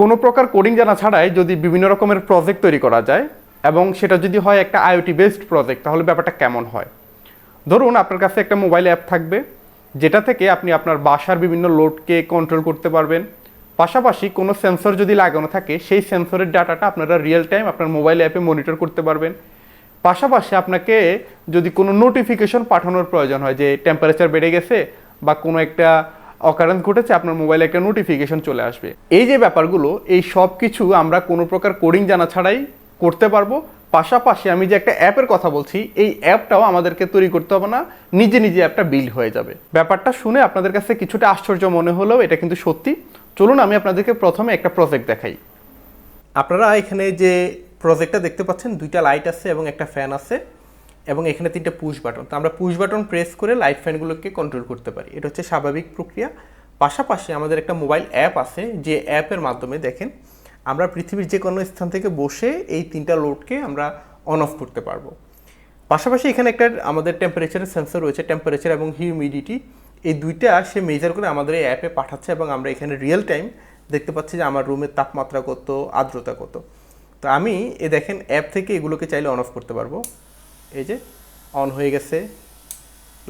কোনো প্রকার কোডিং জানা ছাড়াই যদি বিভিন্ন রকমের প্রজেক্ট তৈরি করা যায় এবং সেটা যদি হয় একটা আইওটি বেসড প্রজেক্ট তাহলে ব্যাপারটা কেমন হয়? ধরুন আপনার কাছে একটা মোবাইল অ্যাপ থাকবে, যেটা থেকে আপনি আপনার বাসার বিভিন্ন লোডকে কন্ট্রোল করতে পারবেন। পাশাপাশি কোনো সেন্সর যদি লাগানো থাকে, সেই সেন্সরের ডাটাটা আপনারা রিয়েল টাইম আপনার মোবাইল অ্যাপে মনিটর করতে পারবেন। পাশাপাশি আপনাকে যদি কোনো নোটিফিকেশন পাঠানোর প্রয়োজন হয়, যে টেম্পারেচার বেড়ে গেছে বা কোনো একটা অকারেন্স ঘটেছে, আপনার মোবাইলে একটা নোটিফিকেশন চলে আসবে। এই যে ব্যাপারগুলো, এই সব কিছু আমরা কোনো প্রকার কোডিং জানা ছাড়াই করতে পারব। পাশাপাশি আমি যে একটা অ্যাপের কথা বলছি, এই অ্যাপটাও আমাদেরকে তৈরি করতে হবে না, নিজে নিজে অ্যাপটা বিল্ড হয়ে যাবে। ব্যাপারটা শুনে আপনাদের কাছে কিছুটা আশ্চর্য মনে হলেও এটা কিন্তু সত্যি। চলুন আমি আপনাদেরকে প্রথমে একটা প্রজেক্ট দেখাই। আপনারা এখানে যে প্রজেক্টটা দেখতে পাচ্ছেন, দুইটা লাইট আছে এবং একটা ফ্যান আছে। এবং এখানে তিনটা পুশ বাটন তো আমরা পুশ বাটন প্রেস করে লাইট ফ্যানগুলোকে কন্ট্রোল করতে পারি। এটা হচ্ছে স্বাভাবিক প্রক্রিয়া। পাশাপাশি আমাদের একটা মোবাইল অ্যাপ আছে, যে অ্যাপের মাধ্যমে দেখেন আমরা পৃথিবীর যে কোনো স্থান থেকে বসে এই তিনটা লোডকে আমরা অন অফ করতে পারব। পাশাপাশি এখানে একটা আমাদের টেম্পারেচারের সেন্সর রয়েছে টেম্পারেচার এবং হিউমিডিটি এই দুইটা সে মেজার করে আমাদের এই অ্যাপে পাঠাচ্ছে এবং আমরা এখানে রিয়েল টাইম দেখতে পাচ্ছি যে আমার রুমের তাপমাত্রা কত, আর্দ্রতা কত। তো আমি এ দেখেন অ্যাপ থেকে এগুলোকে চাইলে অন অফ করতে পারব। এই যে অন হয়ে গেছে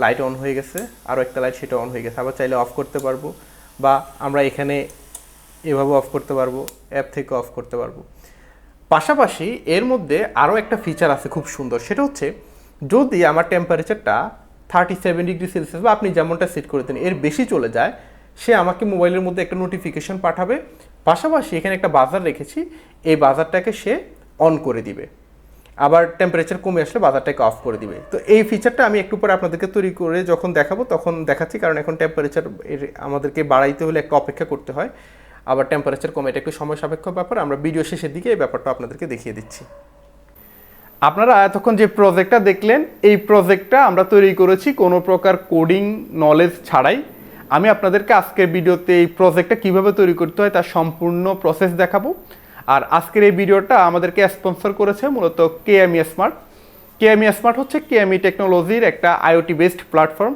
লাইট অন হয়ে গেছে আরও একটা লাইট সেটা অন হয়ে গেছে, আবার চাইলে অফ করতে পারব, বা আমরা এখানে এভাবে অফ করতে পারব অ্যাপ থেকে অফ করতে পারব। পাশাপাশি এর মধ্যে আরও একটা ফিচার আছে খুব সুন্দর, সেটা হচ্ছে যদি আমার টেম্পারেচারটা থার্টি সেভেন ডিগ্রি সেলসিয়াস বা আপনি যেমনটা সেট করে দেন, এর বেশি চলে যায়, সে আমাকে মোবাইলের মধ্যে একটা নোটিফিকেশন পাঠাবে, পাশাপাশি এখানে একটা বাজার রেখেছি, এই বাজারটাকে সে অন করে দিবে। আবার টেম্পারেচার কমে আসলে বাজারটাকে অফ করে দিবে। তো এই ফিচারটা আমি একটু পরে আপনাদেরকে তৈরি করে যখন দেখাবো তখন দেখাচ্ছি, কারণ এখন টেম্পারেচার আমাদেরকে বাড়াইতে হলে একটা অপেক্ষা করতে হয়। আবার টেম্পারেচার কমে, এটা একটু সময় সাপেক্ষ ব্যাপার, আমরা ভিডিও শেষের দিকে এই ব্যাপারটা আপনাদেরকে দেখিয়ে দিচ্ছি। আপনারা এতক্ষণ যে প্রজেক্টটা দেখলেন, এই প্রজেক্টটা আমরা তৈরি করেছি কোনো প্রকার কোডিং নলেজ ছাড়াই। আমি আপনাদেরকে আজকের ভিডিওতে এই প্রজেক্টটা কীভাবে তৈরি করতে হয় তার সম্পূর্ণ প্রসেস দেখাবো। আর আজকের এই ভিডিওটা আমাদেরকে স্পন্সর করেছে মূলত কেএমই স্মার্ট কে কেএমই স্মার্ট হচ্ছে কে কেএমই টেকনোলজির একটা আইওটি বেসড প্ল্যাটফর্ম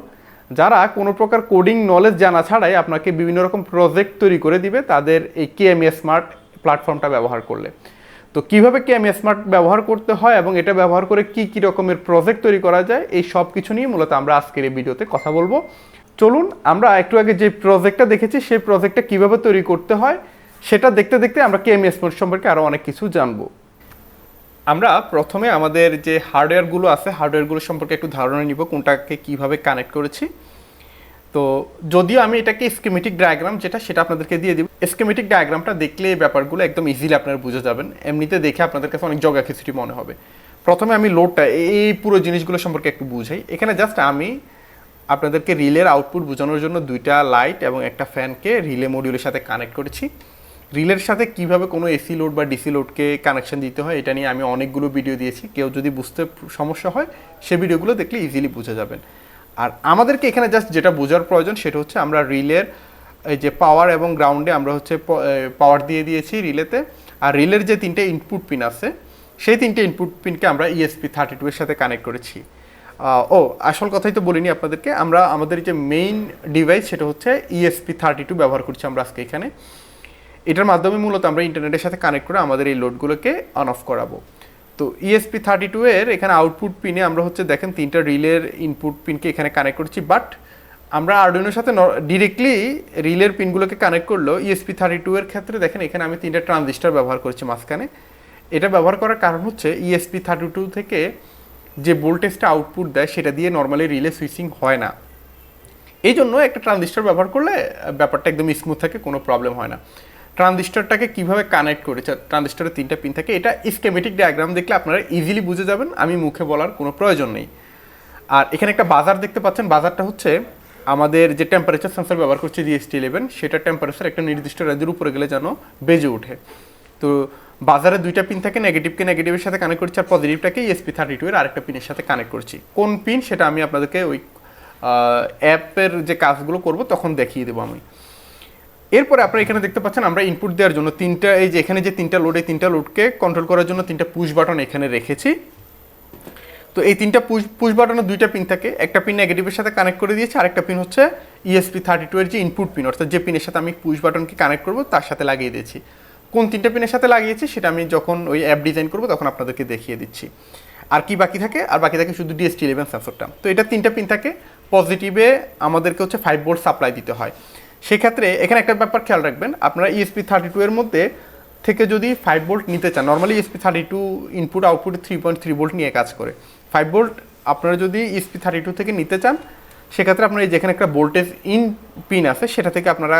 যারা কোনো প্রকার কোডিং নলেজ জানা ছাড়াই আপনাকে বিভিন্ন রকম প্রজেক্ট তৈরি করে দিবে তাদের এই কেএমই স্মার্ট প্ল্যাটফর্মটা ব্যবহার করলে। তো কীভাবে কেএমই স্মার্ট ব্যবহার করতে হয় এবং এটা ব্যবহার করে কি কি রকমের প্রজেক্ট তৈরি করা যায়, এই সব কিছু নিয়ে মূলত আমরা আজকের এই ভিডিওতে কথা বলব। চলুন, আমরা একটু আগে যে প্রজেক্টটা দেখেছি, সেই প্রজেক্টটা কীভাবে তৈরি করতে হয় সেটা দেখতে দেখতে আমরা কেএমই স্মার্ট সম্পর্কে আরও অনেক কিছু জানব। আমরা প্রথমে আমাদের যে হার্ডওয়্যারগুলো আছে হার্ডওয়্যারগুলো সম্পর্কে একটু ধারণা নিব, কোনটাকে কীভাবে কানেক্ট করেছি। তো যদিও আমি এটাকে স্কিমেটিক ডায়াগ্রাম যেটা, সেটা আপনাদেরকে দিয়ে দিব। স্কিমেটিক ডায়াগ্রামটা দেখলে এই ব্যাপারগুলো একদম ইজিলি আপনারা বুঝে যাবেন। এমনিতে দেখে আপনাদের কাছে অনেক জগা খিচুড়ি মনে হবে। প্রথমে আমি লোডটা এই পুরো জিনিসগুলো সম্পর্কে একটু বুঝাই। এখানে জাস্ট আমি আপনাদেরকে রিলের আউটপুট বোঝানোর জন্য দুইটা লাইট এবং একটা ফ্যানকে রিলে মডিউলের সাথে কানেক্ট করেছি। রিলের সাথে কীভাবে কোনো এসি লোড বা ডিসি লোডকে কানেকশন দিতে হয়, এটা নিয়ে আমি অনেকগুলো ভিডিও দিয়েছি। কেউ যদি বুঝতে সমস্যা হয়, সে ভিডিওগুলো দেখলে ইজিলি বুঝে যাবেন। আর আমাদেরকে এখানে জাস্ট যেটা বোঝার প্রয়োজন, সেটা হচ্ছে আমরা রিলের এই যে পাওয়ার এবং গ্রাউন্ডে আমরা হচ্ছে পাওয়ার দিয়ে দিয়েছি রিলেতে। আর রিলের যে তিনটে ইনপুট পিন আছে, সেই তিনটে ইনপুট পিনকে আমরা ইএসপি থার্টি টু এর সাথে কানেক্ট করেছি। ও, আসল কথাই তো বলিনি আপনাদেরকে। আমরা আমাদের যে মেইন ডিভাইস সেটা হচ্ছে ইএসপি থার্টি টু ব্যবহার করছি আমরা আজকে এখানে। এটার মাধ্যমে মূলত আমরা ইন্টারনেটের সাথে কানেক্ট করে আমাদের এই লোডগুলোকে অন অফ করাবো। তো ইএসপি থার্টি টু এর এখানে আউটপুট পিনে আমরা হচ্ছে দেখেন তিনটা রিলের ইনপুট পিনকে এখানে কানেক্ট করছি বাট আমরা আর্ডুইনোর সাথে ডিরেক্টলি রিলের পিনগুলোকে কানেক্ট করলেও E ইএসপি থার্টি টু এর ক্ষেত্রে দেখেন এখানে আমি তিনটা ট্রানজিস্টার ব্যবহার করছি মাঝখানে। এটা ব্যবহার করার কারণ হচ্ছে ইএসপি থার্টি টু থেকে যে ভোল্টেজটা আউটপুট দেয় সেটা দিয়ে নর্মালি রিলে সুইচিং হয় না। এই জন্য একটা ট্রানজিস্টর ব্যবহার করলে ব্যাপারটা একদম স্মুথ থাকে, কোনো প্রবলেম হয় না। ট্রানজিস্টরটাকে কীভাবে কানেক্ট করেছে ট্রানজিস্টরের তিনটা পিন থাকে, এটা স্কেমেটিক ডায়াগ্রাম দেখলে আপনারা ইজিলি বুঝে যাবেন, আমি মুখে বলার কোনো প্রয়োজন নেই। আর এখানে একটা বাজার দেখতে পাচ্ছেন, বাজারটা হচ্ছে আমাদের যে টেম্পারেচার সেন্সর ব্যবহার করছি জিএসটি ইলেভেন সেটা টেম্পারেচার একটা নির্দিষ্ট রেঞ্জের উপরে গেলে যেন বেজে ওঠে। তো বাজারে দুইটা পিন থাকে নেগেটিভকে নেগেটিভের সাথে কানেক্ট করছি, আর পজিটিভটাকে ইএসপি থার্টি টু এর আরেকটা পিনের সাথে কানেক্ট করছি। কোন পিন সেটা আমি আপনাদেরকে ওই অ্যাপের যে কাজগুলো করব, তখন দেখিয়ে দেবো আমি। এরপরে আপনারা এখানে দেখতে পাচ্ছেন, আমরা ইনপুট দেওয়ার জন্য তিনটা, এই যে এখানে যে তিনটা লোড এই তিনটা লোডকে কন্ট্রোল করার জন্য তিনটা পুশ বাটন এখানে রেখেছি। তো এই তিনটা পুশ পুশ বাটনের দুইটা পিন থাকে, একটা পিন নেগেটিভের সাথে কানেক্ট করে দিয়েছি, আরেকটা পিন হচ্ছে ইএসপি থার্টি টু এর যে ইনপুট পিন অর্থাৎ যে পিনের সাথে আমি পুশ বাটনকে কানেক্ট করব, তার সাথে লাগিয়ে দিয়েছি। কোন তিনটা পিনের সাথে লাগিয়েছি, সেটা আমি যখন ওই অ্যাপ ডিজাইন করব, তখন আপনাদেরকে দেখিয়ে দিচ্ছি। আর কি বাকি থাকে? আর বাকি থাকে শুধু ডিএসটি ইলেভেন সেন্সরটা তো এটা তিনটা পিন থাকে পজিটিভে আমাদেরকে হচ্ছে ফাইভ ভোল্ট সাপ্লাই দিতে হয়। সেক্ষেত্রে এখানে একটা ব্যাপার খেয়াল রাখবেন, আপনারা ইএসপি থার্টি টু এর মধ্যে থেকে যদি ফাইভ ভোল্ট নিতে চান normally ESP thirty two input output three point three volt নিয়ে কাজ করে। ফাইভ ভোল্ট আপনারা যদি ইএসপি থার্টি টু থেকে নিতে চান, সেক্ষেত্রে আপনার এই যেখানে একটা ভোল্টেজ ইন পিন আছে, সেটা থেকে আপনারা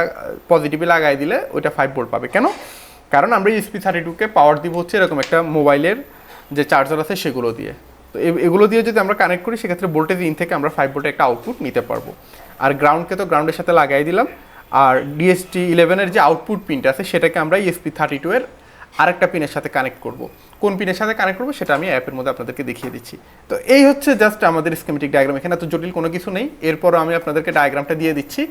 পজিটিভে লাগাই দিলে ওইটা ফাইভ ভোল্ট পাবে। কেন? কারণ আমরা ইএসপি থার্টি টুকে পাওয়ার দিব হচ্ছে এরকম একটা মোবাইলের যে চার্জার আছে সেগুলো দিয়ে। তো এগুলো দিয়ে যদি আমরা কানেক্ট করি, সেক্ষেত্রে ভোল্টেজ ইন থেকে আমরা ফাইভ ভোল্টের একটা আউটপুট নিতে পারব। আর গ্রাউন্ডকে তো গ্রাউন্ডের সাথে লাগাই দিলাম আর ডিএসটি ইলেভেনের যে আউটপুট পিনটা আছে, সেটাকে আমরা ইএসপি থার্টি টু এর আরেকটা পিনের সাথে কানেক্ট করব। কোন পিনের সাথে কানেক্ট করব, সেটা আমি অ্যাপের মধ্যে আপনাদেরকে দেখিয়ে দিচ্ছি। তো এই হচ্ছে জাস্ট আমাদের স্কেমেটিক ডায়াগ্রাম এখানে এত জটিল কোনো কিছু নেই। এরপরও আমি আপনাদেরকে ডায়াগ্রামটা দিয়ে দিচ্ছি।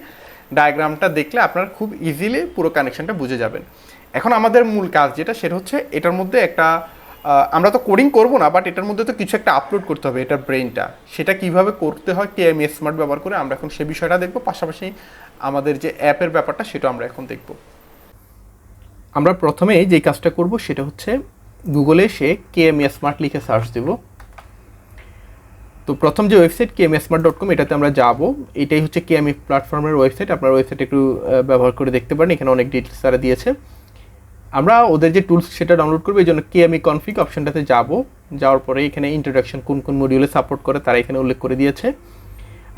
ডায়াগ্রামটা দেখলে আপনারা খুব ইজিলি পুরো কানেকশনটা বুঝে যাবেন। এখন আমাদের মূল কাজ যেটা, সেটা হচ্ছে এটার মধ্যে একটা আমরা তো কোডিং করব না বাট এটার মধ্যে তো কিছু একটা আপলোড করতে হবে, এটার ব্রেনটা সেটা কীভাবে করতে হয়, কে এম স্মার্ট ব্যবহার করে আমরা এখন সে বিষয়টা দেখব। পাশাপাশি আমাদের যে অ্যাপের ব্যাপারটা সেটা আমরা এখন দেখব। আমরা প্রথমে যে কাজটা করব সেটা হচ্ছে গুগলে কে এম স্মার্ট লিখে সার্চ দেব। তো প্রথম যে website K M smart dot com, এটাতে আমরা যাব। এটাই হচ্ছে কে এম প্ল্যাটফর্মের ওয়েবসাইট। আপনার ওয়েবসাইট একটু ব্যবহার করে দেখতে পারেন। এখানে অনেক ডিটেলস তারা দিয়েছে। আমরা ওদের যে টুলস সেটা ডাউনলোড করব, এই জন্য কে আমি কনফিগ অপশনটাতে যাব। যাওয়ার পরে এখানে ইন্ট্রোডাকশন কোন কোন মডিউলে সাপোর্ট করে, তারা এখানে উল্লেখ করে দিয়েছে।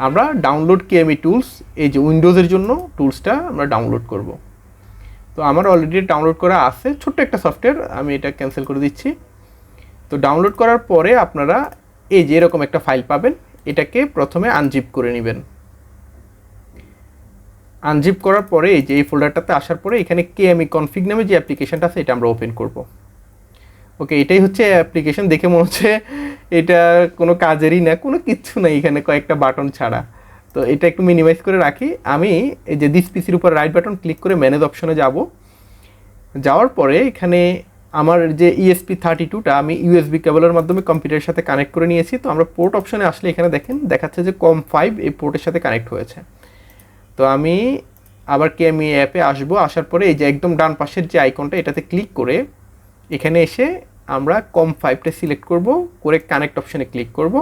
আমরা ডাউনলোড কেএমই টুলস এই যে উইন্ডোজের জন্য টুলসটা আমরা ডাউনলোড করব। তো আমার অলরেডি ডাউনলোড করা আছে, ছোট্ট একটা সফটওয়্যার আমি এটা ক্যান্সেল করে দিচ্ছি। তো ডাউনলোড করার পরে আপনারা এই যে এরকম একটা ফাইল পাবেন, এটাকে প্রথমে আনজিপ করে নেবেন। আনজিপ করার পরে এই যে এই ফোল্ডারটাতে আসার পরে এখানে কে আমি কনফিগ নামে যে অ্যাপ্লিকেশনটা আছে, এটা আমরা ওপেন করব। ওকে এটাই হচ্ছে অ্যাপ্লিকেশন দেখে মনে হচ্ছে এটা কোনো কাজেরই না, কোনো কিচ্ছু নাই এখানে কয়েকটা বাটন ছাড়া। তো এটা একটু মিনিমাইজ করে রাখি। আমি এই যে দিস পিসির উপর রাইট বাটন ক্লিক করে ম্যানেজ অপশনে যাব। যাওয়ার পরে এখানে আমার যে ইএসপি থার্টি টুটা আমি ইউএসবি কেবলের মাধ্যমে কম্পিউটারের সাথে কানেক্ট করে নিয়েছি। তো আমরা পোর্ট অপশনে আসলে এখানে দেখেন, দেখাচ্ছে যে কম ফাইভ এই পোর্টের সাথে কানেক্ট হয়েছে। তো আমি আবার কে আমি অ্যাপে আসব? আসার পরে এই যে একদম ডান পাশের যে আইকনটা এটাতে ক্লিক করে এখানে এসে আমরা কম ফাইভটা সিলেক্ট করব, করে কানেক্ট অপশানে ক্লিক করব।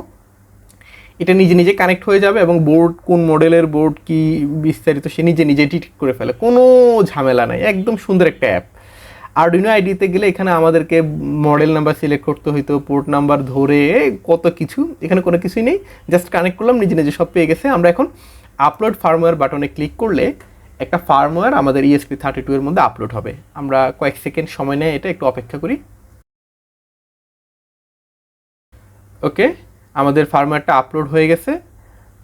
এটা নিজে নিজে কানেক্ট হয়ে যাবে এবং বোর্ড কোন মডেলের বোর্ড কি বিস্তারিত সে নিজে নিজে ঠিক করে ফেলে। কোনো ঝামেলা নাই, একদম সুন্দর একটা অ্যাপ আরডিনো আইডিতে গেলে এখানে আমাদেরকে মডেল নাম্বার সিলেক্ট করতে হইতো পোর্ট নাম্বার ধরে, কত কিছু, এখানে কোনো কিছুই নেই। জাস্ট কানেক্ট করলাম, নিজে নিজে সব পেয়ে গেছে। আমরা এখন আপলোড ফার্মওয়্যার বাটনে ক্লিক করলে একটা ফার্মওয়্যার আমাদের ইএসপি থার্টি টু এর মধ্যে আপলোড হবে। আমরা কয়েক সেকেন্ড সময় নেয় এটা একটু অপেক্ষা করি। ওকে আমাদের ফার্মওয়্যারটা আপলোড হয়ে গেছে।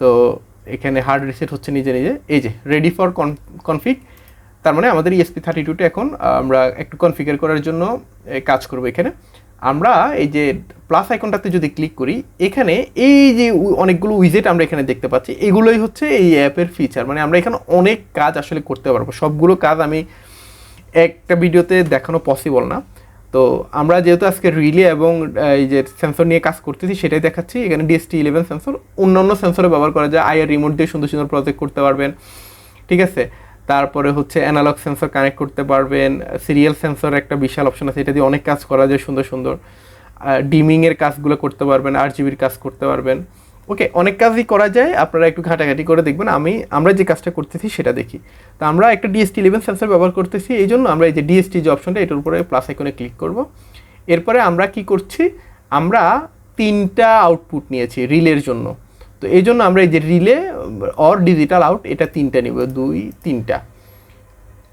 তো এখানে হার্ড রিসেট হচ্ছে নিজে নিজে। এই যে রেডি ফর কনফিগ তার মানে আমাদের ইএসপি থার্টি টুটা এখন আমরা একটু কনফিগার করার জন্য কাজ করব এখানে। আমরা এই যে প্লাস আইকনটাতে যদি ক্লিক করি, এখানে এই যে অনেকগুলো উইজেট আমরা এখানে দেখতে পাচ্ছি, এগুলোই হচ্ছে এই অ্যাপের ফিচার মানে আমরা এখানে অনেক কাজ আসলে করতে পারব। সবগুলো কাজ আমি একটা ভিডিওতে দেখানো পসিবল না। তো আমরা যেহেতু আজকে রিলে এবং এই যে সেন্সর নিয়ে কাজ করতেছি, সেটাই দেখাচ্ছি। এখানে ডিএসটি ইলেভেন সেন্সর অন্যান্য সেন্সরে ব্যবহার করা যায়। আইআর রিমোট দিয়ে সুন্দর সুন্দর প্রজেক্ট করতে পারবেন। ঠিক আছে? তারপরে হচ্ছে অ্যানালগ সেন্সর কানেক্ট করতে পারবেন সিরিয়াল সেন্সর একটা বিশাল অপশন আছে, এটা দিয়ে অনেক কাজ করা যায় সুন্দর সুন্দর। ডিমিংয়ের কাজগুলো করতে পারবেন আর জিবির কাজ করতে পারবেন। ওকে, অনেক কাজই করা যায়, আপনারা একটু ঘাটাঘাটি করে দেখবেন, আমি, আমরা যে কাজটা করতেছি সেটা দেখি। তো আমরা একটা ডিএসটি ইলেভেন সেন্সর ব্যবহার করতেছি, এই জন্য আমরা এই যে ডিএসটি যে অপশনটা এটার উপরে প্লাস আইকনে ক্লিক করব। এরপরে আমরা কি করছি, আমরা তিনটা আউটপুট নিয়েছি রিলের জন্য। তো এই জন্য আমরা এই যে রিলে অর ডিজিটাল আউট এটা তিনটা নিব, দুই, তিনটা।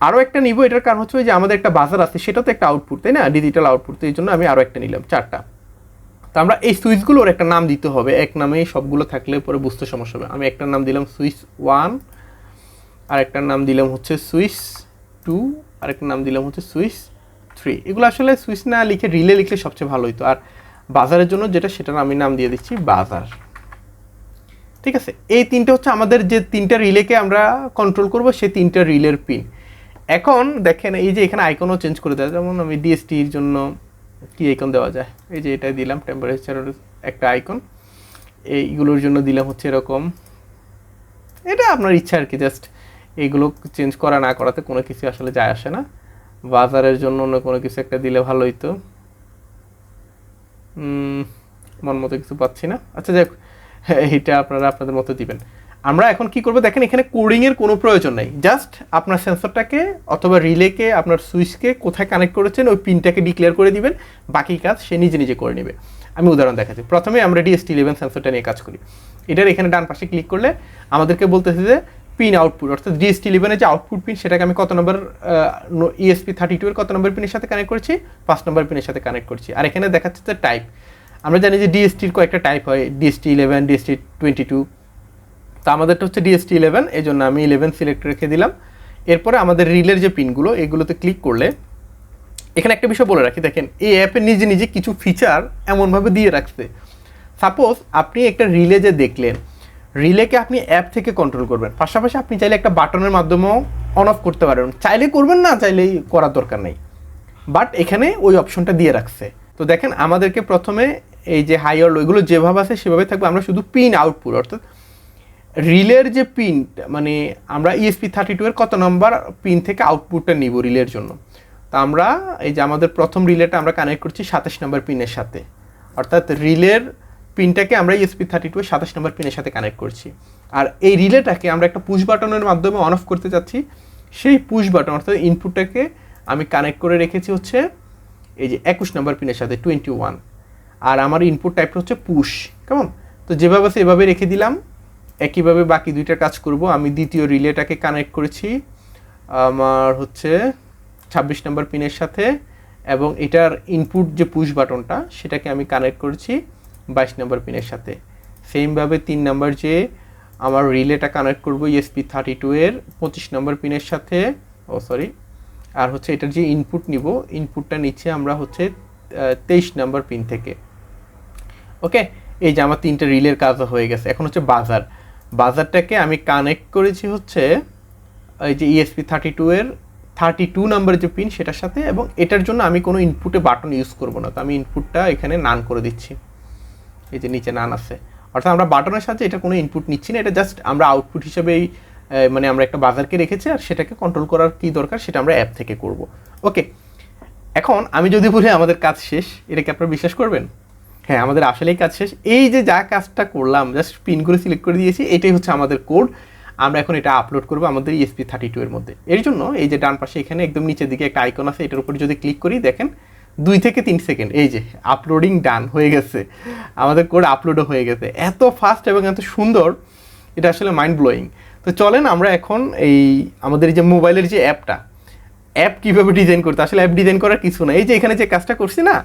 আরও একটা নিব, এটার কারণ হচ্ছে যে আমাদের একটা বাজার আছে, সেটা তো একটা আউটপুট তাই না? ডিজিটাল আউটপুট তো এই জন্য আমি আরও একটা নিলাম, চারটা। তো আমরা এই সুইচগুলোর একটা নাম দিতে হবে, এক নামেই সবগুলো থাকলে পরে বুঝতে সমস্যা হবে। আমি একটার নাম দিলাম সুইচ ওয়ান আর একটার নাম দিলাম হচ্ছে সুইচ টু আর একটা নাম দিলাম হচ্ছে সুইচ থ্রি এগুলো আসলে সুইচ না লিখে, রিলে লিখলে সবচেয়ে ভালো হতো আর বাজারের জন্য যেটা, সেটার আমি নাম দিয়ে দিচ্ছি বাজার ঠিক আছে? এই তিনটে হচ্ছে আমাদের যে তিনটা রিলেকে আমরা কন্ট্রোল করব সেই তিনটা রিলের পিন এখন দেখেন এই যে এখানে আইকনও চেঞ্জ করে দেওয়া যেমন আমি ডিএসটির জন্য কি আইকন দেওয়া যায়? এই যে এটা দিলাম টেম্পারেচারের একটা আইকন এইগুলোর জন্য দিলাম হচ্ছে এরকম। এটা আপনার ইচ্ছা আর কি জাস্ট এইগুলো চেঞ্জ করা না করাতে কোনো কিছু আসলে যায় আসে না। বাজারের জন্য অন্য কোনো কিছু একটা দিলে ভালো হইতো মন মতো কিছু পাচ্ছি না। আচ্ছা হ্যাঁ, এইটা আপনারা আপনাদের মতো দিবেন। আমরা এখন কি করব? দেখেন, এখানে কোডিং এর কোনো প্রয়োজন নাই। জাস্ট আপনার সেন্সরটাকে অথবা রিলেকে আপনার সুইচকে কোথায় কানেক্ট করেছেন, ওই পিনটাকে ডিক্লেয়ার করে দিবেন। বাকি কাজ সে নিজে নিজে করে নেবে। আমি উদাহরণ দেখাচ্ছি। প্রথমে আমরা ডিএসটি ইলেভেন সেন্সরটা নিয়ে কাজ করি। এটার এখানে ডান পাশে ক্লিক করলে আমাদেরকে বলতেছে যে পিন আউটপুট অর্থাৎ ডিএসটি ইলেভেনের যে আউটপুট পিন সেটাকে আমি কত নম্বর ইএসপি থার্টি টু এর কত নম্বর পিনের সাথে কানেক্ট করছি? পাঁচ নম্বর পিনের সাথে কানেক্ট করছি। আর এখানে দেখাচ্ছে যে টাইপ আমরা জানি যে ডিএসটির কয়েকটা টাইপ হয় DST eleven DST twenty two তো আমাদেরটা হচ্ছে ডিএসটি ইলেভেন এই জন্য আমি ইলেভেন সিলেক্ট রেখে দিলাম। এরপরে আমাদের রিলের যে পিনগুলো এগুলোতে ক্লিক করলে, এখানে একটা বিষয় বলে রাখি, দেখেন, এই অ্যাপে নিজে নিজে কিছু ফিচার এমনভাবে দিয়ে রাখছে। সাপোজ আপনি একটা রিলে যে দেখলেন রিলেকে আপনি অ্যাপ থেকে কন্ট্রোল করবেন। পাশাপাশি আপনি চাইলে একটা বাটনের মাধ্যমেও অন অফ করতে পারেন। চাইলে করবেন না, চাইলেই করার দরকার নেই। বাট এখানে ওই অপশনটা দিয়ে রাখছে। তো দেখেন, আমাদেরকে প্রথমে এই যে হাই অর লো এগুলো যেভাবে আছে সেভাবে থাকবে। আমরা শুধু পিন আউটপুট অর্থাৎ রিলের যে পিন মানে আমরা ইএসপি থার্টি টু এর কত নম্বর পিন থেকে আউটপুটটা নিব রিলের জন্য? তা আমরা এই যে আমাদের প্রথম রিলেটা আমরা কানেক্ট করছি সাতাশ নম্বর পিনের সাথে। অর্থাৎ রিলের পিনটাকে আমরা ইএসপি থার্টি টু এর সাতাশ নম্বর পিনের সাথে কানেক্ট করছি। আর এই রিলেটাকে আমরা একটা পুশ বাটনের মাধ্যমে অন অফ করতে চাচ্ছি। সেই পুশ বাটন অর্থাৎ ইনপুটটাকে আমি কানেক্ট করে রেখেছি হচ্ছে এই যে একুশ নম্বর পিনের সাথে টোয়েন্টি ওয়ান আর আমার ইনপুট টাইপটা হচ্ছে পুশ কেমন? তো যেভাবে আছে এভাবে রেখে দিলাম। একইভাবে বাকি দুইটা কাজ করব। আমি দ্বিতীয় রিলেটাকে কানেক্ট করেছি আমার হচ্ছে ছাব্বিশ নম্বর পিনের সাথে এবং এটার ইনপুট যে পুশ বাটনটা সেটাকে আমি কানেক্ট করেছি বাইশ নম্বর পিনের সাথে। সেমভাবে তিন নম্বর যে আমার রিলেটা কানেক্ট করব ইএসপি থার্টি টু এর পঁচিশ নম্বর পিনের সাথে। ও সরি আর হচ্ছে এটার যে ইনপুট নিব ইনপুটটা নিচ্ছে আমরা হচ্ছে তেইশ নম্বর পিন থেকে। ওকে এই যে আমার তিনটে রিলের কাজ হয়ে গেছে। এখন হচ্ছে বাজার। বাজারটাকে আমি কানেক্ট করেছি হচ্ছে এই যে ইএসপি থার্টি টু এর থার্টি টু নাম্বার যে পিন সেটার সাথে এবং এটার জন্য আমি কোনো ইনপুটে বাটন ইউজ করব না। তো আমি ইনপুটটা এখানে নান করে দিচ্ছি। এই যে নিচে নান আছে। অর্থাৎ আমরা বাটনের সাথে এটা কোনো ইনপুট নিচ্ছি না। এটা জাস্ট আমরা আউটপুট হিসেবে এই, মানে আমরা একটা বাজারকে রেখেছি আর সেটাকে কন্ট্রোল করার কি দরকার সেটা আমরা অ্যাপ থেকে করব। ওকে এখন আমি যদি বলি আমাদের কাজ শেষ এটাকে আপনারা বিশ্বাস করবেন? হ্যাঁ আমাদের আসলেই কাজ শেষ। এই যে যা কাজটা করলাম জাস্ট পিনগুলো সিলেক্ট করে দিয়েছি, এটাই হচ্ছে আমাদের কোড আমরা এখন এটা আপলোড করব আমাদের ইএসপি থার্টি টু এর মধ্যে। এর জন্য এই যে ডান পাশে এখানে একদম নিচের দিকে একটা আইকন আছে, এটার উপরে যদি ক্লিক করি, দেখেন, দুই থেকে তিন সেকেন্ড এই যে আপলোডিং ডান হয়ে গেছে। আমাদের কোড আপলোডও হয়ে গেছে। এত ফাস্ট এবং এত সুন্দর, এটা আসলে মাইন্ড ব্লোয়িং তো চলেন আমরা এখন এই আমাদের যে মোবাইলের যে অ্যাপটা অ্যাপ কীভাবে ডিজাইন করতে আসলে অ্যাপ ডিজাইন করার কিছু না এই যে এখানে যে কাজটা করছি না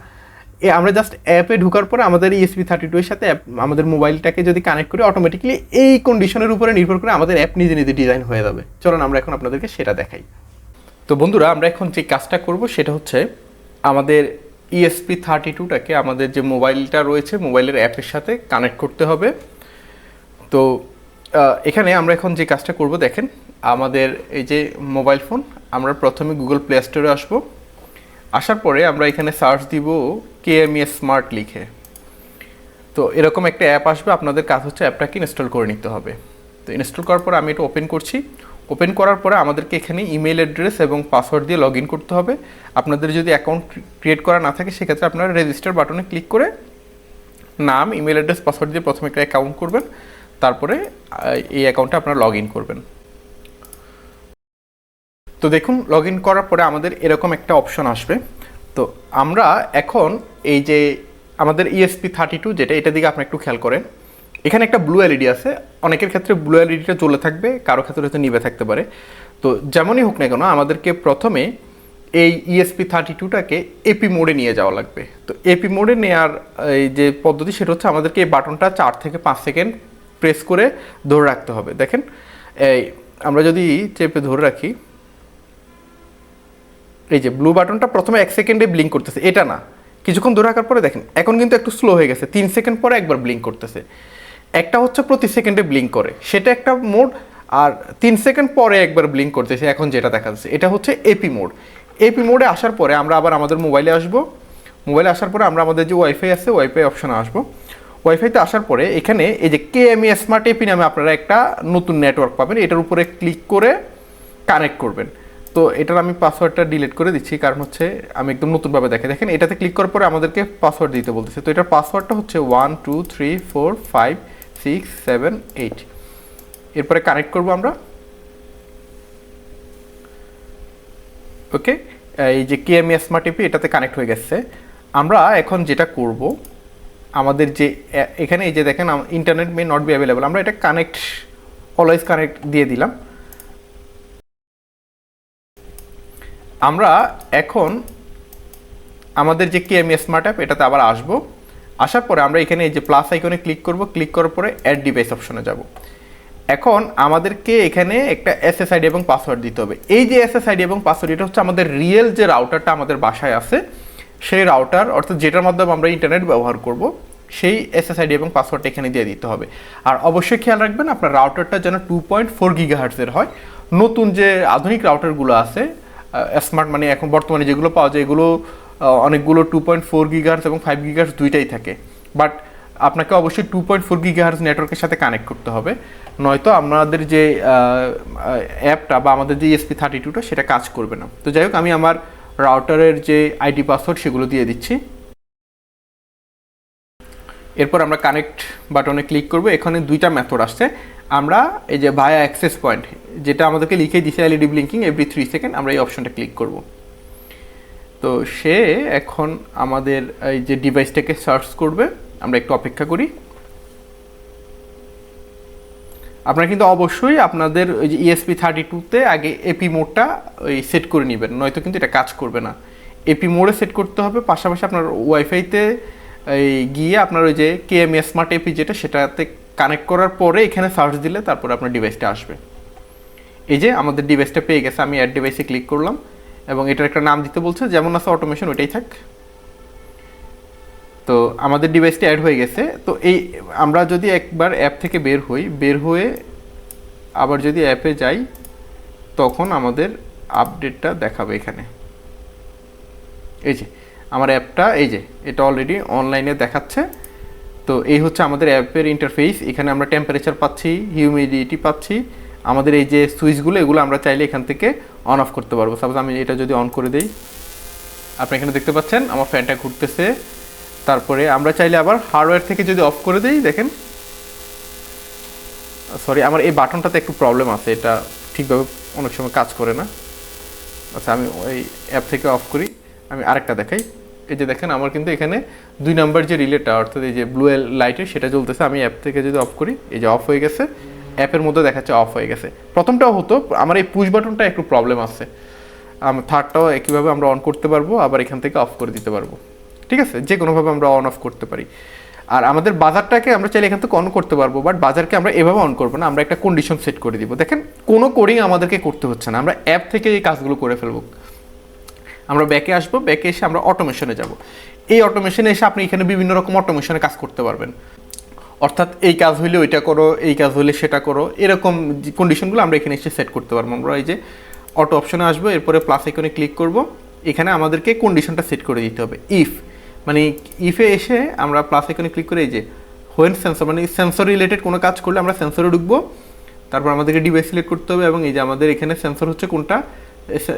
এ, আমরা জাস্ট অ্যাপে ঢোকার পরে আমাদের ইএসপি থার্টি টু এর সাথে আমাদের মোবাইলটাকে যদি কানেক্ট করি অটোমেটিক্যালি এই কন্ডিশনের উপরে নির্ভর করে আমাদের অ্যাপ নিজে নিজে ডিজাইন হয়ে যাবে। চলুন আমরা এখন আপনাদেরকে সেটা দেখাই। তো বন্ধুরা, আমরা এখন যে কাজটা করব সেটা হচ্ছে আমাদের ইএসপি থার্টি টুটাকে আমাদের যে মোবাইলটা রয়েছে মোবাইলের অ্যাপের সাথে কানেক্ট করতে হবে। তো এখানে আমরা এখন যে কাজটা করব, দেখেন, আমাদের এই যে মোবাইল ফোন আমরা প্রথমে গুগল প্লে স্টোরে আসব। আসার পরে আমরা এখানে সার্চ দিব কেএমএ স্মার্ট লিখে। তো এরকম একটা অ্যাপ আসবে, আপনাদের কাজ হচ্ছে অ্যাপটাকে ইনস্টল করে নিতে হবে। তো ইনস্টল করার পরে আমি এটা ওপেন করছি। ওপেন করার পরে আমাদেরকে এখানে ইমেল অ্যাড্রেস এবং পাসওয়ার্ড দিয়ে লগ করতে হবে। আপনাদের যদি অ্যাকাউন্ট ক্রিয়েট করা না থাকে, সেক্ষেত্রে আপনারা রেজিস্টার বাটনে ক্লিক করে নাম ইমেল অ্যাড্রেস পাসওয়ার্ড দিয়ে প্রথমে একটা অ্যাকাউন্ট করবেন। তারপরে এই অ্যাকাউন্টে আপনারা লগ করবেন। তো দেখুন লগ করার পরে আমাদের এরকম একটা অপশন আসবে। তো আমরা এখন এই যে আমাদের E ইএসপি থার্টি টু যেটা, এটা দিকে আপনি একটু খেয়াল করেন। এখানে একটা ব্লু এলইডি আছে। অনেকের ক্ষেত্রে ব্লু এলইডিটা জ্বলে থাকবে, কারও ক্ষেত্রে হয়তো নিবে থাকতে পারে। তো যেমনই হোক না কেন, আমাদেরকে প্রথমে এই E ইএসপি থার্টি টুটাকে এপি মোডে নিয়ে যাওয়া লাগবে। তো এপি মোডে নেওয়ার এই যে পদ্ধতি সেটা হচ্ছে আমাদেরকে এই বাটনটা চার থেকে পাঁচ সেকেন্ড প্রেস করে ধরে রাখতে হবে। দেখেন, এই আমরা যদি চেপে ধরে রাখি এই যে ব্লু বাটনটা প্রথমে এক সেকেন্ডে ব্লিঙ্ক করতেছে, এটা না। কিছুক্ষণ ধরে রাখার পরে দেখেন, এখন কিন্তু একটু স্লো হয়ে গেছে, তিন সেকেন্ড পরে একবার ব্লিঙ্ক করতেছে। একটা হচ্ছে প্রতি সেকেন্ডে ব্লিঙ্ক করে, সেটা একটা মোড আর তিন সেকেন্ড পরে একবার ব্লিঙ্ক করতেছে এখন যেটা দেখা যাচ্ছে এটা হচ্ছে এপি মোড এপি মোডে আসার পরে আমরা আবার আমাদের মোবাইলে আসব। মোবাইলে আসার পরে আমরা আমাদের যে ওয়াইফাই আছে ওয়াইফাই অপশনে আসব। ওয়াইফাইতে আসার পরে এখানে এই যে কে এম স্মার্ট এপি নামে আপনারা একটা নতুন নেটওয়ার্ক পাবেন, এটার উপরে ক্লিক করে কানেক্ট করবেন। তো এটার আমি পাসওয়ার্ডটা ডিলিট করে দিচ্ছি, কারণ হচ্ছে আমি একদম নতুনভাবে দেখে। দেখেন, এটাতে ক্লিক করার পরে আমাদেরকে পাসওয়ার্ড দিতে বলতেছে। তো এটার পাসওয়ার্ডটা হচ্ছে one two three four five six seven eight এরপরে কানেক্ট করব আমরা। ওকে এই যে কেএমই স্মার্ট টিপি এটাতে কানেক্ট হয়ে গেছে। আমরা এখন যেটা করব, আমাদের যে এখানে এই যে দেখেন internet may not be available আমরা এটা কানেক্ট অলওয়েজ কানেক্ট দিয়ে দিলাম। আমরা এখন আমাদের যে কেএমই স্মার্ট অ্যাপ এটাতে আবার আসব। আসার পরে আমরা এখানে এই যে প্লাস আইকনে ক্লিক করব ক্লিক করার পরে অ্যাড ডিভাইস অপশনে যাব। এখন আমাদেরকে এখানে একটা এসএসআইডি এবং পাসওয়ার্ড দিতে হবে। এই যে এসএসআইডি এবং পাসওয়ার্ড এটা হচ্ছে আমাদের রিয়েল যে রাউটারটা আমাদের বাসায় আছে, সেই রাউটার অর্থাৎ যেটার মাধ্যমে আমরা ইন্টারনেট ব্যবহার করব, সেই এসএসআইডি এবং পাসওয়ার্ডটা এখানে দিয়ে দিতে হবে। আর অবশ্যই খেয়াল রাখবেন, আপনার রাউটারটা যেন টু পয়েন্ট ফোর গিগাহার্টসের হয়। নতুন যে আধুনিক রাউটারগুলো আছে স্মার্ট মানে এখন বর্তমানে যেগুলো পাওয়া যায়, এগুলো অনেকগুলো টু পয়েন্ট ফোর গিগার্স এবং ফাইভ গিগার্স দুইটাই থাকে। বাট আপনাকে অবশ্যই টু পয়েন্ট ফোর গিগার্স নেটওয়ার্কের সাথে কানেক্ট করতে হবে। নয়তো আপনাদের যে অ্যাপটা বা আমাদের যে ইএসপি থার্টি টুটা সেটা কাজ করবে না। তো যাই হোক, আমি আমার রাউটারের যে আইডি পাসওয়ার্ড সেগুলো দিয়ে দিচ্ছি। এরপর আমরা কানেক্ট বাটনে ক্লিক করব। এখানে দুইটা মেথড আসছে। আমরা এই যে ভায়া অ্যাক্সেস পয়েন্ট যেটা আমাদেরকে লিখে দিছে LED blinking every three second আমরা এই অপশনটা ক্লিক করব। তো সে এখন আমাদের এই যে ডিভাইসটাকে সার্চ করবে। আমরা একটু অপেক্ষা করি। আপনারা কিন্তু অবশ্যই আপনাদের ওই যে ইএসপি থার্টি টুতে আগে এপি মোডটা ওই সেট করে নেবেন। নয়তো কিন্তু এটা কাজ করবে না। এপি মোডে সেট করতে হবে। পাশাপাশি আপনার ওয়াইফাইতে এই গিয়ে আপনার ওই যে কে কেএমএ স্মার্ট এপি যেটা, সেটাতে কানেক্ট করার পরে এখানে সার্চ দিলে তারপরে আপনার ডিভাইসটা আসবে। এই যে আমাদের ডিভাইসটা পেয়ে গেছে, আমি অ্যাড ডিভাইসে ক্লিক করলাম এবং এটার একটা নাম দিতে বলছে, যেমন আছে অটোমেশন ওইটাই থাক। তো আমাদের ডিভাইসটা অ্যাড হয়ে গেছে। তো এই আমরা যদি একবার অ্যাপ থেকে বের হই, বের হয়ে আবার যদি অ্যাপে যাই, তখন আমাদের আপডেটটা দেখাবে এখানে। এই যে আমার অ্যাপটা, এই যে, এটা অলরেডি অনলাইনে দেখাচ্ছে। তো এই হচ্ছে আমাদের অ্যাপের ইন্টারফেস এখানে আমরা টেম্পারেচার পাচ্ছি হিউমিডিটি পাচ্ছি। আমাদের এই যে সুইচগুলো এগুলো আমরা চাইলে এখান থেকে অন অফ করতে পারব। সাপোজ আমি এটা যদি অন করে দিই। আপনি এখানে দেখতে পাচ্ছেন, আমার ফ্যানটা ঘুরতেছে। তারপরে আমরা চাইলে আবার হার্ডওয়্যার থেকে যদি অফ করে দিই, দেখেন। সরি আমার এই বাটনটাতে একটু প্রবলেম আছে। এটা ঠিকভাবে অনেক সময় কাজ করে না। আচ্ছা আমি ওই অ্যাপ থেকে অফ করি। আমি আরেকটা দেখাই। এই যে দেখেন, আমার কিন্তু এখানে দুই নাম্বার যে রিলেটা অর্থাৎ এই যে ব্লু লাইটে সেটা চলতেছে। আমি অ্যাপ থেকে যদি অফ করি, এই যে অফ হয়ে গেছে, অ্যাপের মধ্যে দেখাচ্ছে অফ হয়ে গেছে। প্রথমটাও হতো, আমার এই পুশ বাটনটা একটু প্রবলেম আছে। থার্ডটাও একইভাবে আমরা অন করতে পারব, আবার এখান থেকে অফ করে দিতে পারব। ঠিক আছে? যে কোনোভাবে আমরা অন অফ করতে পারি। আর আমাদের বাজারটাকে আমরা চাইলে এখান থেকে অন করতে পারব বাট বাজারকে আমরা এভাবে অন করব না, আমরা একটা কন্ডিশন সেট করে দিব। দেখেন, কোনো কোডিং আমাদেরকে করতে হচ্ছে না। আমরা অ্যাপ থেকে এই কাজগুলো করে ফেলব। আমরা ব্যাকে আসব, ব্যাকে এসে আমরা অটোমেশনে যাব। এই অটোমেশনে এসে আপনি এখানে বিভিন্ন রকম অটোমেশনে কাজ করতে পারবেন। অর্থাৎ এই কাজ হইলে ওইটা করো, এই কাজ হইলে সেটা করো, এরকম কন্ডিশনগুলো আমরা এখানে এসে সেট করতে পারব। আমরা এই যে অটো অপশনে আসব, এরপরে প্লাস এখানে ক্লিক করব। এখানে আমাদেরকে কন্ডিশনটা সেট করে দিতে হবে। ইফ মানে ইফে এসে আমরা প্লাস এখানে ক্লিক করে এই যে হোয়েন সেন্সর মানে সেন্সর রিলেটেড কোনো কাজ করলে আমরা সেন্সরে ঢুকবো। তারপর আমাদেরকে ডিভাইস সিলেক্ট করতে হবে এবং এই যে আমাদের এখানে সেন্সর হচ্ছে কোনটা?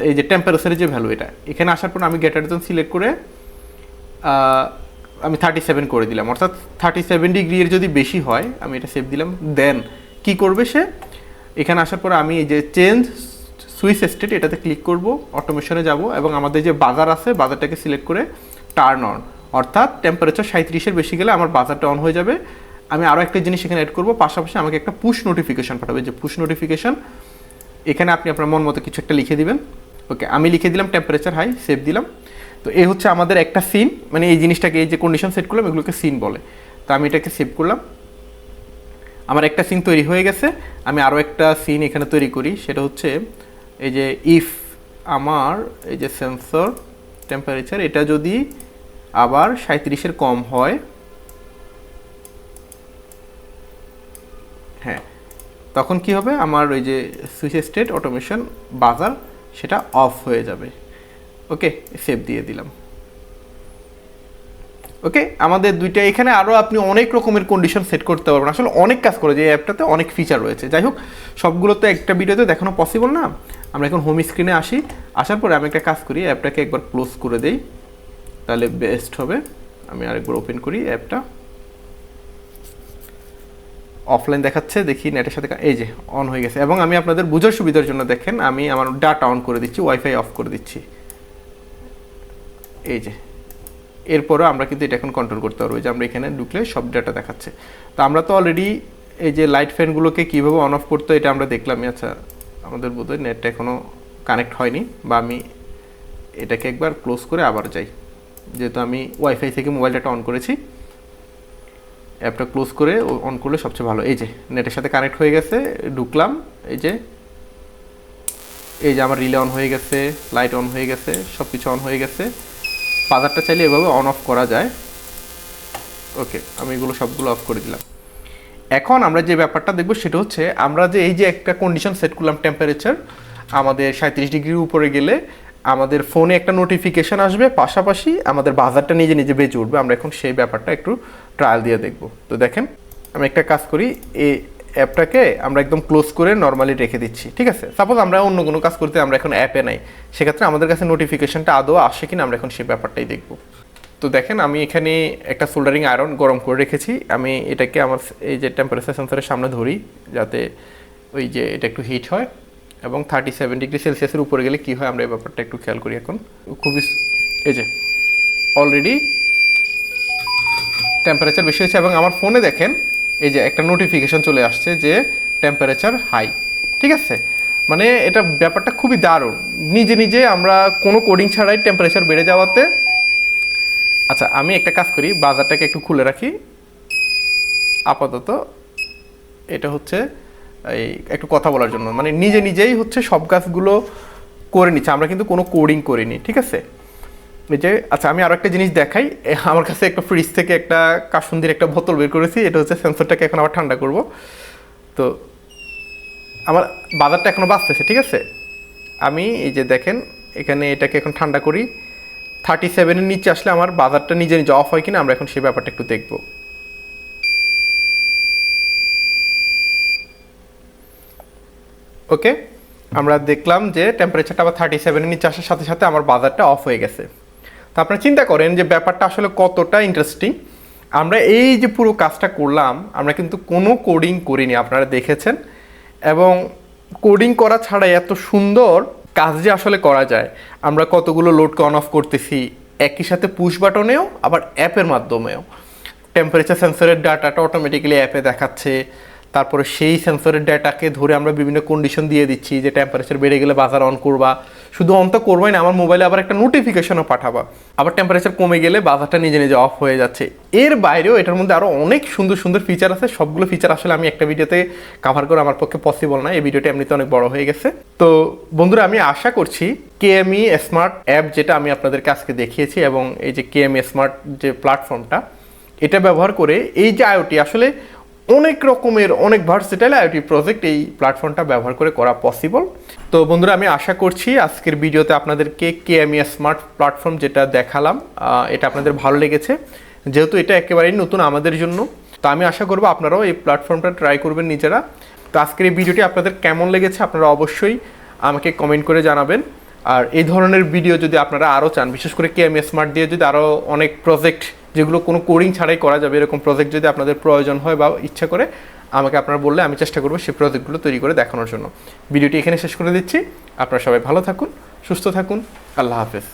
এই যে টেম্পারেচারের যে ভ্যালু এটা, এখানে আসার পর আমি গেটার জোন সিলেক্ট করে আমি থার্টি সেভেন করে দিলাম। অর্থাৎ থার্টি সেভেন ডিগ্রির যদি বেশি হয়, আমি এটা সেভ দিলাম। দেন কি করবে সে? এখানে আসার পর আমি এই যে চেঞ্জ সুইচ স্টেট এটাতে ক্লিক করব অটোমেশনে যাব এবং আমাদের যে বাজার আছে, বাজারটাকে সিলেক্ট করে টার্ন অন অর্থাৎ টেম্পারেচার সাঁত্রিশের বেশি গেলে আমার বাজারটা অন হয়ে যাবে। আমি আরও একটা জিনিস এখানে অ্যাড করব, পাশাপাশি আমাকে একটা পুশ নোটিফিকেশন পাঠাবে। যে পুশ নোটিফিকেশন এখানে আপনি আপনার মন মতো কিছু একটা লিখে দিবেন। ওকে আমি লিখে দিলাম টেম্পারেচার হাই সেভ দিলাম। তো এই হচ্ছে আমাদের একটা সিন মানে এই জিনিসটাকে, এই যে কন্ডিশন সেট করলাম, এগুলোকে সিন বলে। তো আমি এটাকে সেভ করলাম। আমার একটা সিন তৈরি হয়ে গেছে। আমি আরও একটা সিন এখানে তৈরি করি, সেটা হচ্ছে এই যে ইফ আমার, এই যে সেন্সর টেম্পারেচার এটা যদি আবার সাঁত্রিশের কম হয় তখন কি হবে? আমার ওই যে সুইচ স্টেট অটোমেশন বাজার সেটা অফ হয়ে যাবে। ওকে, সেভ দিয়ে দিলাম। ওকে, আমাদের দুইটা, এখানে আরও আপনি অনেক রকমের কন্ডিশন সেট করতে পারবেন। আসলে অনেক কাজ করে, যে অ্যাপটাতে অনেক ফিচার রয়েছে। যাই হোক, সবগুলো তো একটা ভিডিওতে দেখানো পসিবল না। আমরা এখন হোম স্ক্রিনে আসি। আসার পরে আমি একটা কাজ করি, অ্যাপটাকে একবার ক্লোজ করে দেই। তাহলে বেস্ট হবে। আমি আরেকবার ওপেন করি অ্যাপটা। অফলাইন দেখাচ্ছে, দেখি নেটের সাথে এই যে অন হয়ে গেছে। এবং আমি আপনাদের বোঝার সুবিধার জন্য দেখেন, আমি আমার ডাটা অন করে দিচ্ছি ওয়াইফাই অফ করে দিচ্ছি। এই যে, এরপরও আমরা কিন্তু এটা এখন কন্ট্রোল করতে পারব, যে আমরা এখানে ঢুকলে সব ডাটা দেখাচ্ছে। তো আমরা তো অলরেডি এই যে লাইট ফ্যানগুলোকে কীভাবে অন অফ করতে এটা আমরা দেখলামই আচ্ছা আমাদের বোধহয় নেটটা এখনও কানেক্ট হয়নি, বা আমি এটাকে একবার ক্লোজ করে আবার যাই। যেহেতু আমি ওয়াইফাই থেকে মোবাইল ডাটা অন করেছি অ্যাপটা ক্লোজ করে অন করলে সবচেয়ে ভালো। এই যে, নেটের সাথে কানেক্ট হয়ে গেছে, ঢুকলাম, এই যে এই যে আমার রিলে অন হয়ে গেছে, লাইট অন হয়ে গেছে সব কিছু অন হয়ে গেছে। বাজারটা চাইলে এভাবে অন অফ করা যায়। ওকে, আমি এগুলো সবগুলো অফ করে দিলাম। এখন আমরা যে ব্যাপারটা দেখব সেটা হচ্ছে, আমরা যে এই যে একটা কন্ডিশন সেট করলাম টেম্পারেচার আমাদের সাঁত্রিশ ডিগ্রির উপরে গেলে আমাদের ফোনে একটা নোটিফিকেশন আসবে, পাশাপাশি আমাদের বাজারটা নিজে নিজে বেঁচে উঠবে। আমরা এখন সেই ব্যাপারটা একটু ট্রায়াল দিয়ে দেখব। তো দেখেন, আমি একটা কাজ করি, এই অ্যাপটাকে আমরা একদম ক্লোজ করে নর্মালি রেখে দিচ্ছি, ঠিক আছে? সাপোজ আমরা অন্য কোনো কাজ করতে আমরা এখন অ্যাপে নাই, সেক্ষেত্রে আমাদের কাছে নোটিফিকেশনটা আদৌ আসে কিনা আমরা এখন সেই ব্যাপারটাই দেখব। তো দেখেন, আমি এখানে একটা সোল্ডারিং আয়রন গরম করে রেখেছি, আমি এটাকে আমার এই যে টেম্পারেচার সেন্সরের সামনে ধরি, যাতে ওই যে এটা একটু হিট হয়, এবং থার্টি সেভেন ডিগ্রি সেলসিয়াসের উপরে গেলে কী হয়, আমরা এই ব্যাপারটা একটু খেয়াল করি এখন। খুবই এই যে অলরেডি টেম্পারেচার বেশি হয়েছে এবং আমার ফোনে দেখেন, এই যে একটা নোটিফিকেশন চলে আসছে যে টেম্পারেচার হাই ঠিক আছে? মানে এটা ব্যাপারটা খুবই দারুণ। নিজে নিজে আমরা কোনো কোডিং ছাড়াই টেম্পারেচার বেড়ে যাওয়াতে আচ্ছা আমি একটা কাজ করি, বাজারটাকে একটু খুলে রাখি। আপাতত এটা হচ্ছে, এই একটু কথা বলার জন্য। মানে নিজে নিজেই হচ্ছে সব কাজগুলো করে নিচ্ছে। আমরা কিন্তু কোনো কোডিং করিনি, ঠিক আছে? যে আচ্ছা আমি আরও একটা জিনিস দেখাই। আমার কাছে একটা ফ্রিজ থেকে একটা কাসুন্দির একটা বোতল বের করেছি। এটা হচ্ছে সেন্সরটাকে এখন আবার ঠান্ডা করব। তো, আমার বাজারটা এখনও বাঁচতেছে, ঠিক আছে? আমি এই যে দেখেন, এখানে এটাকে এখন ঠান্ডা করি। থার্টি সেভেনের নিচে আসলে আমার বাজারটা নিজে নিজে অফ হয় কিনা আমরা এখন সেই ব্যাপারটা একটু দেখব। ওকে আমরা দেখলাম যে টেম্পারেচারটা আবার থার্টি সেভেনের নিচে আসার সাথে সাথে আমার বাজারটা অফ হয়ে গেছে। তো আপনারা চিন্তা করেন যে ব্যাপারটা আসলে কতটা ইন্টারেস্টিং আমরা এই যে পুরো কাজটা করলাম, আমরা কিন্তু কোনো কোডিং করিনি, আপনারা দেখেছেন। এবং কোডিং করা ছাড়া এত সুন্দর কাজ যে আসলে করা যায়। আমরা কতগুলো লোডকে অন অফ করতেছি, একই সাথে পুশ বাটনেও আবার অ্যাপের মাধ্যমেও। টেম্পারেচার সেন্সরের ডাটাটা অটোমেটিক্যালি অ্যাপে দেখাচ্ছে। তারপরে সেই সেন্সরের ডাটাকে ধরে আমরা বিভিন্ন কন্ডিশন দিয়ে দিচ্ছি যে টেম্পারেচার বেড়ে গেলে বাজার অন করবা। শুধু অন তো করবাই না, আমার মোবাইলে আবার একটা নোটিফিকেশনও পাঠাবা। আবার টেম্পারেচার কমে গেলে বাজারটা নিজে নিজে অফ হয়ে যাচ্ছে। এর বাইরেও এটার মধ্যে আরও অনেক সুন্দর সুন্দর ফিচার আছে। সবগুলো ফিচার আসলে আমি একটা ভিডিওতে কাভার করা আমার পক্ষে পসিবল না। এই ভিডিওটা এমনিতে অনেক বড় হয়ে গেছে। তো বন্ধুরা, আমি আশা করছি কে কেএমই স্মার্ট অ্যাপ যেটা আমি আপনাদেরকে আজকে দেখিয়েছি এবং এই যে কে কেএমই স্মার্ট যে প্ল্যাটফর্মটা এটা ব্যবহার করে এই যে আইওটি আসলে অনেক রকমের, অনেক ভার্সেটাইল আইওটি প্রজেক্ট এই প্ল্যাটফর্মটা ব্যবহার করে করা পসিবল তো বন্ধুরা, আমি আশা করছি আজকের ভিডিওতে আপনাদেরকে কেএমই স্মার্ট প্ল্যাটফর্ম যেটা দেখালাম এটা আপনাদের ভালো লেগেছে। যেহেতু এটা একেবারেই নতুন আমাদের জন্য, তো আমি আশা করব আপনারাও এই প্ল্যাটফর্মটা ট্রাই করবেন নিজেরা। তো আজকের এই ভিডিওটি আপনাদের কেমন লেগেছে আপনারা অবশ্যই আমাকে কমেন্ট করে জানাবেন। আর এই ধরনের ভিডিও যদি আপনারা আরও চান, বিশেষ করে কেএম স্মার্ট দিয়ে যদি আরও অনেক প্রজেক্ট যেগুলো কোনো কোডিং ছাড়াই করা যাবে, এরকম প্রজেক্ট যদি আপনাদের প্রয়োজন হয় বা ইচ্ছা করে, আমাকে আপনারা বললে আমি চেষ্টা করব সেই প্রজেক্টগুলো তৈরি করে দেখানোর জন্য। ভিডিওটি এখানে শেষ করে দিচ্ছি। আপনারা সবাই ভালো থাকুন, সুস্থ থাকুন। আল্লাহ হাফেজ।